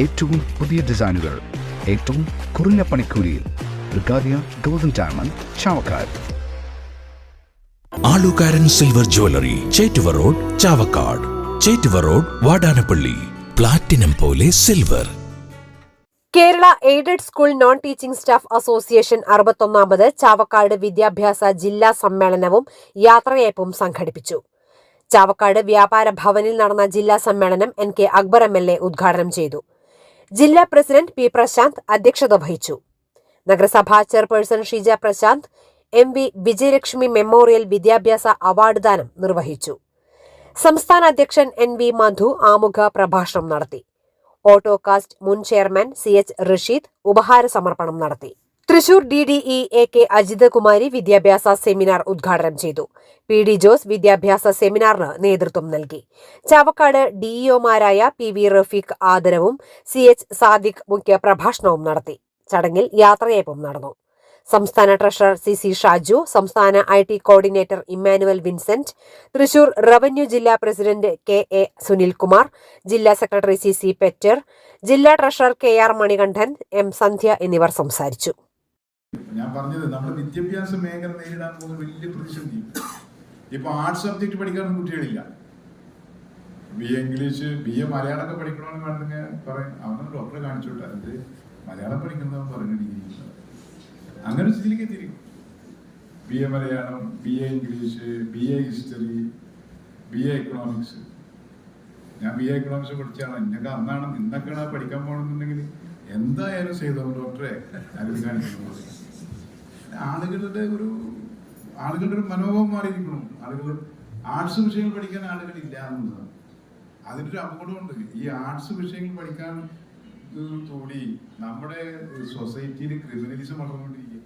ഏറ്റവും പുതിയ ഡിസൈനുകൾ ഏറ്റവും കുറഞ്ഞ പണിക്കൂലിയിൽ. ബ്രിഗാദിയ golden diamond Chavakkad. Alukkaran silver jewellery Chettuva road Chavakkad. Chettuva road Vatanappally. Platinum പോലെ silver. Kerala aided school non teaching staff association അറുപത്തൊന്നാമത് Chavakkad വിദ്യാഭ്യാസ ജില്ലാ സമ്മേളനവും യാത്രയയപ്പും സംഘടിപ്പിച്ചു. ചാവക്കാട് വ്യാപാര ഭവനിൽ നടന്ന ജില്ലാ സമ്മേളനം N K Akbar M L A ഉദ്ഘാടനം ചെയ്തു. ജില്ലാ പ്രസിഡന്റ് പി പ്രശാന്ത് അധ്യക്ഷത വഹിച്ചു. നഗരസഭാ chairperson Sheeja Prashanth M V Vijayalakshmi memorial വിദ്യാഭ്യാസ അവാർഡ് ദാനം നിർവഹിച്ചു. സംസ്ഥാന അധ്യക്ഷൻ എൻ വി മധു ആമുഖ പ്രഭാഷണം നടത്തി. ഓട്ടോകാസ്റ്റ് മുൻ ചെയർമാൻ സി എച്ച് റഷീദ് ഉപഹാര സമർപ്പണം നടത്തി. Thrissur D D E A K Ajith Kumari വിദ്യാഭ്യാസ സെമിനാർ ഉദ്ഘാടനം ചെയ്തു. പി ഡി ജോസ് വിദ്യാഭ്യാസ സെമിനാറിന് നേതൃത്വം നൽകി. ചാവക്കാട് ഡിഇഒമാരായ പി വി റഫീഖ് ആദരവും സി എച്ച് സാദിഖ് മുഖ്യ പ്രഭാഷണവും നടത്തി. ചടങ്ങിൽ യാത്രയേപ്പം നടന്നു. സംസ്ഥാന ട്രഷറർ സി സി ഷാജു സംസ്ഥാന I T coordinator Emmanuel Vincent Thrissur revenue ജില്ലാ പ്രസിഡന്റ് കെ എ സുനിൽകുമാർ ജില്ലാ സെക്രട്ടറി സി സി പെറ്റർ ജില്ലാ treasurer K R Manikandan M Sandhya എന്നിവർ സംസാരിച്ചു. ഞാൻ പറഞ്ഞത് നമ്മുടെ വിദ്യാഭ്യാസ മേഖല നേരിടാൻ പോകുന്ന വലിയ പ്രതിസന്ധി. ഇപ്പൊ ആർട്സ് സബ്ജക്ട് പഠിക്കാനൊന്നും കുട്ടികളില്ല. B A English B A മലയാളമൊക്കെ പഠിക്കണമെന്ന് വേണമെങ്കിൽ പറയും. അവനെ ഡോക്ടറെ കാണിച്ചോട്ടെ. അത് മലയാളം പഠിക്കുന്നവൻ പറഞ്ഞു ഡിഗ്രി അങ്ങനെ ഒരു സ്ഥിതിയിലേക്ക് എത്തിയിരിക്കും B A Malayalam B A English B A history B A economics ഞാൻ ബി എ എക്കണോമിക്സ് പഠിച്ചാണ്. എന്നൊക്കെ അന്നാണ് ഇന്നൊക്കെയാണ് പഠിക്കാൻ പോകണമെന്നുണ്ടെങ്കിൽ എന്തായാലും ചെയ്തോ ഡോക്ടറെ അതിൽ കാണിക്കുന്നത് ആളുകളുടെ ഒരു ആളുകളുടെ ഒരു മനോഭാവം മാറിയിരിക്കണം. ആളുകൾ ആർട്സ് വിഷയങ്ങൾ പഠിക്കാൻ ആളുകൾ ഇല്ല എന്നുള്ളതാണ് അതിനൊരു അപകടമുണ്ട് ഈ ആർട്സ് വിഷയങ്ങൾ പഠിക്കാൻ കൂടി നമ്മുടെ സൊസൈറ്റിയിൽ ക്രിമിനലിസം വളർന്നുകൊണ്ടിരിക്കുക.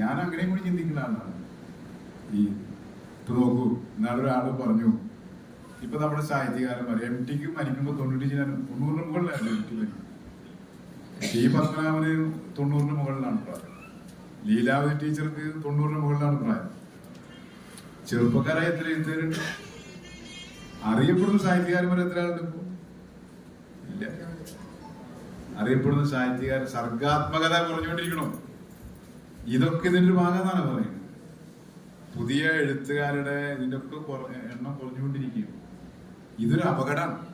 ഞാൻ അങ്ങനെയും കൂടി ചിന്തിക്കുന്ന ആളാണ്. ഈ ഇപ്പൊ നോക്കൂ ഇന്നാളൊരാൾ പറഞ്ഞു ഇപ്പൊ നമ്മുടെ സാഹിത്യകാരൻ പറയും എം ടിക്ക് മരിക്കുമ്പോൾ തൊണ്ണൂറ്റി തൊണ്ണൂറിന് മുകളിലായിരുന്നു എം ടി മരിക്കും ടി പത്മനാഭന് തൊണ്ണൂറിന് മുകളിലാണ് പ്രായം ലീലാവതി ടീച്ചർക്ക് തൊണ്ണൂറിന് മുകളിലാണ് പ്രായം. ചെറുപ്പക്കാരായ എത്ര എഴുത്തുകാരുണ്ട്? അറിയപ്പെടുന്ന സാഹിത്യകാരന്മാർ എത്ര ആളുണ്ട് ഇല്ല. അറിയപ്പെടുന്ന സാഹിത്യകാരൻ സർഗാത്മകത കുറഞ്ഞുകൊണ്ടിരിക്കണം. ഇതൊക്കെ ഇതിന്റെ ഒരു ഭാഗമാണ് പറയുന്നത്. പുതിയ എഴുത്തുകാരുടെ ഇതിന്റെ ഒക്കെ എണ്ണം കുറഞ്ഞുകൊണ്ടിരിക്കുകയാണ്. ഇതൊരു അപകടമാണ്.